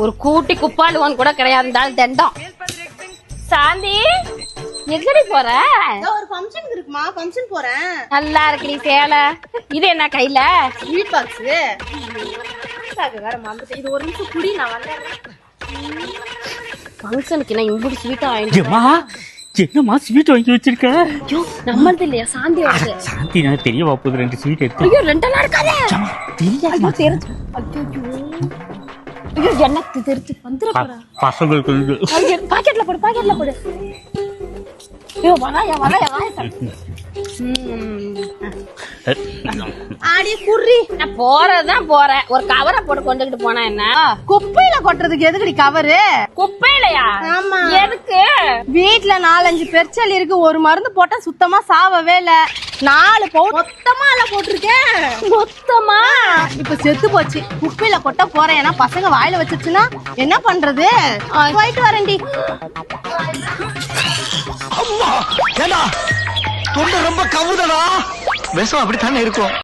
ஒரு கூட்டி குப்பாளுவன் கூட கிடையாது தண்டம். சாந்தி எங்கடி போற? ஒரு ஃபங்க்ஷன் இருக்குமா? ஃபங்க்ஷன் போறேன். நல்லா இருக்குடி சேலை. இது என்ன கையில? ஸ்வீட் பாக்ஸ் வேற மறந்துட்டேன். இது ஒரு நிமிஷம் குடி நான் வந்துடுறேன் ஃபங்க்ஷனுக்கு நான் இம்புடி ஸ்வீட்டா வாங்கிட்டு ஏம்மா என்னம்மா ஸ்வீட் வாங்கி வச்சிருக்க? ஐயோ நம்மளது இல்லையா? சாந்தி வருது சாந்தி நான் தெரியவா போகுது ரெண்டு ஸ்வீட் எடுத்து. ஐயோ ரெண்டெல்லாம் இருக்காதே. தெரியாதும்மா. ஐயோ தெரிஞ்சு ஐயோ. ஐயோ எனக்கு தெரிஞ்சு வந்துட போறா. பசங்களுக்கு பாக்கெட்ல போடு பாக்கெட்ல போடு. ஐயோ வராயா வராயா ஆடி குர்ரி நான் போறதுதான் போறேன். ஒரு கவரை போட்டு கொண்டுகிட்டு போனா என்ன? குப்பையில கொட்டுறதுக்கு எதுக்குடி கவரு குப்பையிலையா? ஆமா. எதுக்கு? வீட்ல நாலஞ்சு பெருச்சல் இருக்கு. ஒரு மருந்து போட்டா சுத்தமா சாவவே இல்ல. நாலு பவுன் மொத்தமா இல்ல போட்டிருக்கேன் மொத்தமா? இப்ப செத்து போச்சு. குப்பையில கொட்ட போறேன். ஏன்னா பசங்க வாயில வச்சிருச்சுன்னா என்ன பண்றது? போயிட்டு வரேன்டி. ரொம்ப கவுதடா. விஷம் அப்படித்தானே இருக்கும்.